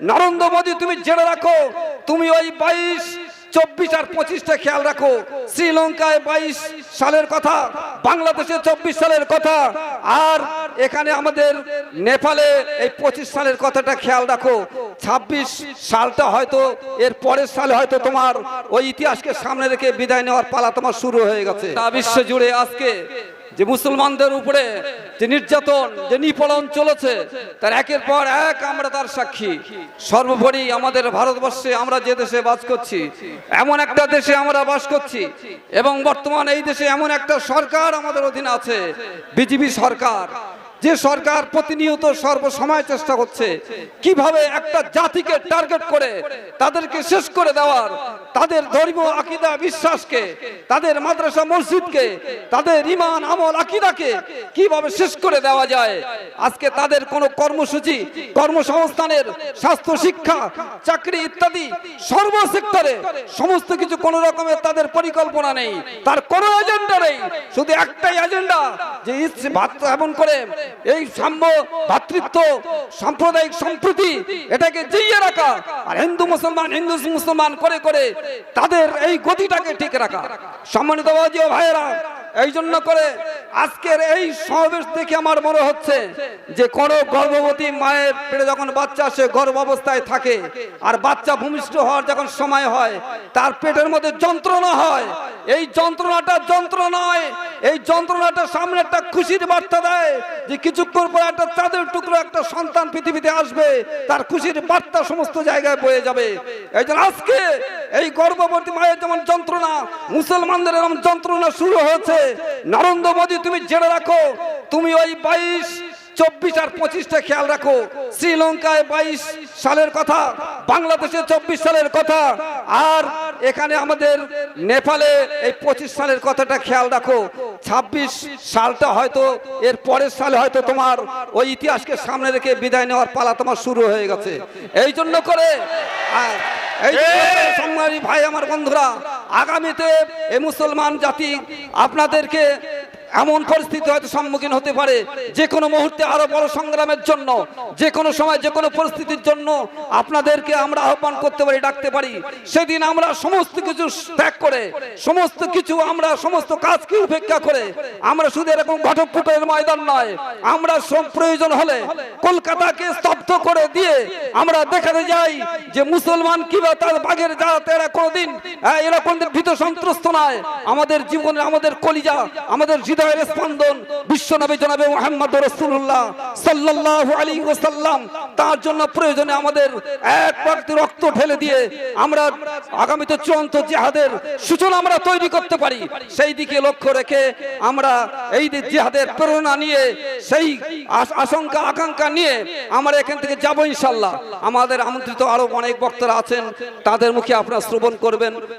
নরেন্দ্র মোদী, তুমি জেনে রাখো, তুমি ওই বাইশ, চব্বিশ আর পঁচিশটা খেয়াল রাখো। শ্রীলঙ্কায় বাইশ সালের কথা, বাংলাদেশে চব্বিশ সালের কথা, আর এখানে আমাদের নেপালে এই পঁচিশ সালের কথাটা খেয়াল রাখো। ছাব্বিশ সালটা হয়তো, এর পরের সালে হয়তো তোমার ওই ইতিহাসকে সামনে রেখে বিদায় নেওয়ার পালা তোমার শুরু হয়ে গেছে। তা বিশ্ব জুড়ে আজকে যে মুসলমানদের উপরে যে নির্যাতন, যে নিপলন চলেছে, তার একের পর এক আমরা তার সাক্ষী। সর্বোপরি আমাদের ভারতবর্ষে আমরা যে দেশে বাস করছি, এমন একটা দেশে আমরা বাস করছি, এবং বর্তমান এই দেশে এমন একটা সরকার আমাদের অধীনে আছে, বিজেপি সরকার। যে সরকার প্রতিনিয়ত সর্বসময় চেষ্টা করছে কীভাবে একটা জাতিকে টার্গেট করে তাদেরকে শেষ করে দেওয়ার, তাদের ধর্মীয় আকিদা, বিশ্বাসকে, তাদের মাদ্রাসা মসজিদকে, তাদের ইমান আমল, আকিদাকে কীভাবে শেষ করে দেওয়া যায়? আজকে তাদের কোনো কর্মসূচি, কর্মসংস্থানের, স্বাস্থ্য, শিক্ষা, চাকরি ইত্যাদি সর্ব সেক্টরে সমস্ত কিছু কোন রকমের তাদের পরিকল্পনা নেই। তার কোনো এজেন্ডা নেই। শুধু একটাই এজেন্ডা যে ইচ্ছে ভাত এমন করে এই সাম্য, ভাতৃত্ব, সাম্প্রদায়িক সম্প্রীতি, এটাকে জিইয়ে রাখা। আর হিন্দু মুসলমান হিন্দু মুসলমান করে করে তাদের এই গতিটাকে ঠিক রাখা। সম্মানিত ভাইয়েরা, এই জন্য করে আজকের এই সমাবেশ দেখে আমার মনে হচ্ছে যে কোন গর্ভবতী মায়ের পেটে যখন বাচ্চা সে গর্ভ অবস্থায় থাকে, আর বাচ্চা ভূমিষ্ঠ হওয়ার যখন সময় হয়, তার পেটের মধ্যে যন্ত্রণা হয়। এই যন্ত্রণাটা যন্ত্রণা নয় এই যন্ত্রণাটা সামনে একটা খুশির বার্তা দেয় যে কিছুক্ষণ পর একটা চাঁদের টুকরো একটা সন্তান পৃথিবীতে আসবে, তার খুশির বার্তা সমস্ত জায়গায় বয়ে যাবে। এই আজকে এই গর্ভবতী মায়ের যেমন যন্ত্রণা, মুসলমানদের এরকম যন্ত্রণা শুরু হয়েছে। নরেন্দ্র মোদী, তুমি জেনে রাখো, তুমি ওই বাইশ, চব্বিশ আর পঁচিশটা খেয়াল রাখো। শ্রীলঙ্কায় বাইশ সালের কথা, বাংলাদেশে চব্বিশ সালের কথা, আর এখানে আমাদের নেপালে এই পঁচিশ সালের কথাটা খেয়াল রাখো। ছাব্বিশ সালটা হয়তো, এর পরের সালে হয়তো তোমার ওই ইতিহাসকে সামনে রেখে বিদায় নেওয়ার পালা তোমার শুরু হয়ে গেছে। এই জন্য করে ভাই, আমার বন্ধুরা, আগামীতে এ মুসলমান জাতি আপনাদেরকে এমন পরিস্থিতি হয়তো সম্মুখীন হতে পারে যে কোনো মুহূর্তে আরও বড় সংগ্রামের জন্য, যে কোনো সময় যে কোনো পরিস্থিতির জন্য আপনাদেরকে আমরা আহ্বান করতে পারি, ডাকতে পারি। সেদিন আমরা সমস্ত কিছু ত্যাগ করে, সমস্ত কিছু আমরা, সমস্ত কাজকে উপেক্ষা করে, আমরা শুধু এরকম ঘটকপুটের ময়দান নয়, আমরা সব প্রয়োজন হলে কলকাতাকে স্তব্ধ করে দিয়ে আমরা দেখাতে যাই যে মুসলমান কীভাবে তার বাঘের যাতে এরা কোনোদিন এরা কোনদিন ভীত সন্ত্রস্ত নয়। আমাদের জীবনে আমাদের কলিজা, আমাদের হৃদয়ের স্পন্দন বিশ্বনবী জনাবে মোহাম্মদ রসুল্লাহ সাল্লাল্লাহু আলাইহি ওয়াসাল্লাম। তার জন্য প্রয়োজনে আমাদের এক বালতি রক্ত ঢেলে দিয়ে আমরা আগামীতে চূড়ান্ত জিহাদের সূচনা আমরা তৈরি করতে পারি, সেই দিকে লক্ষ্য রেখে আমরা এই জিহাদের প্রেরণা নিয়ে, সেই আশঙ্কা, আকাঙ্ক্ষা নিয়ে আমরা এখান থেকে যাব ইনশাল্লাহ আমাদের আমন্ত্রিত আরও অনেক বক্তারা আছেন, তাদের মুখে আপনারা শ্রবণ করবেন।